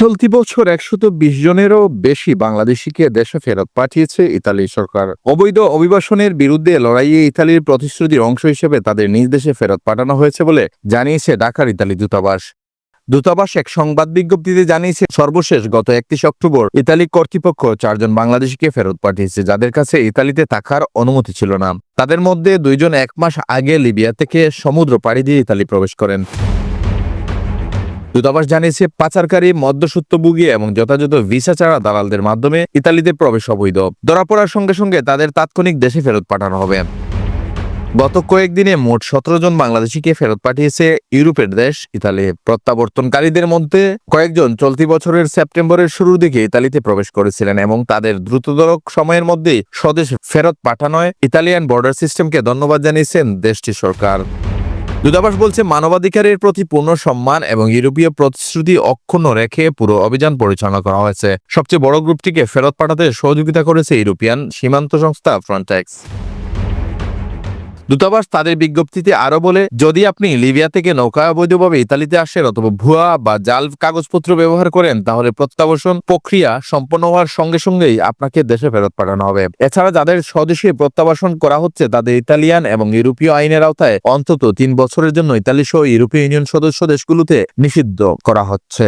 চলতি বছর একশত বিশ জনেরও বেশি বাংলাদেশিকে দেশে ফেরত পাঠিয়েছে ইতালি সরকার। অবৈধ অভিবাসনের বিরুদ্ধে লড়াইয়ে ইতালির প্রতিশ্রুতির অংশ হিসেবে তাদের নিজ দেশে ফেরত পাঠানো হয়েছে বলে জানিয়েছে ঢাকার ইতালি দূতাবাস। দূতাবাস এক সংবাদ বিজ্ঞপ্তিতে জানিয়েছে, সর্বশেষ গত একত্রিশ অক্টোবর ইতালি কর্তৃপক্ষ চারজন বাংলাদেশিকে ফেরত পাঠিয়েছে যাদের কাছে ইতালিতে থাকার অনুমতি ছিল না। তাদের মধ্যে দুইজন এক মাস আগে লিবিয়া থেকে সমুদ্র পাড়ি দিয়ে ইতালি প্রবেশ করেন। দূতাবাস জানিয়েছে, পাচারকারী মদ্যসূত্রভোগী এবং যথাযথ ভিসা ছাড়া দালালদের মাধ্যমে ইতালিতে প্রবেশ অবৈধ। ধরা পড়ার সঙ্গে সঙ্গে তাদের তাৎক্ষণিক দেশে ফেরত পাঠানো হবে। গত কয়েকদিনে মোট সতেরো জন বাংলাদেশিকে ফেরত পাঠিয়েছে ইউরোপের দেশ ইতালি। প্রত্যাবর্তনকারীদের মধ্যে কয়েকজন চলতি বছরের সেপ্টেম্বরের শুরুর দিকে ইতালিতে প্রবেশ করেছিলেন এবং তাদের দ্রুততর সময়ের মধ্যেই স্বদেশ ফেরত পাঠানোয় ইতালিয়ান বর্ডার সিস্টেমকে ধন্যবাদ জানিয়েছেন দেশটির সরকার। দূতাবাস বলছে, মানবাধিকারের প্রতি পূর্ণ সম্মান এবং ইউরোপীয় প্রতিশ্রুতি অক্ষুণ্ণ রেখে পুরো অভিযান পরিচালনা করা হয়েছে। সবচেয়ে বড় গ্রুপটিকে ফেরত পাঠাতে সহযোগিতা করেছে ইউরোপিয়ান সীমান্ত সংস্থা ফ্রন্টেক্স দূতাবাস তাদের বিজ্ঞপ্তিতে আরও বলে, যদি আপনি লিবিয়া থেকে নৌকা অবৈধভাবে ইতালিতে আসেন অথবা ভুয়া বা জাল কাগজপত্র ব্যবহার করেন, তাহলে প্রত্যাবাসন প্রক্রিয়া সম্পন্ন হওয়ার সঙ্গে সঙ্গেই আপনাকে দেশে ফেরত পাঠানো হবে। এছাড়া যাদের স্বদেশে প্রত্যাবাসন করা হচ্ছে, তাদের ইতালিয়ান এবং ইউরোপীয় আইনের আওতায় অন্তত তিন বছরের জন্য ইতালি সহ ইউরোপীয় ইউনিয়ন সদস্য দেশগুলোতে নিষিদ্ধ করা হচ্ছে।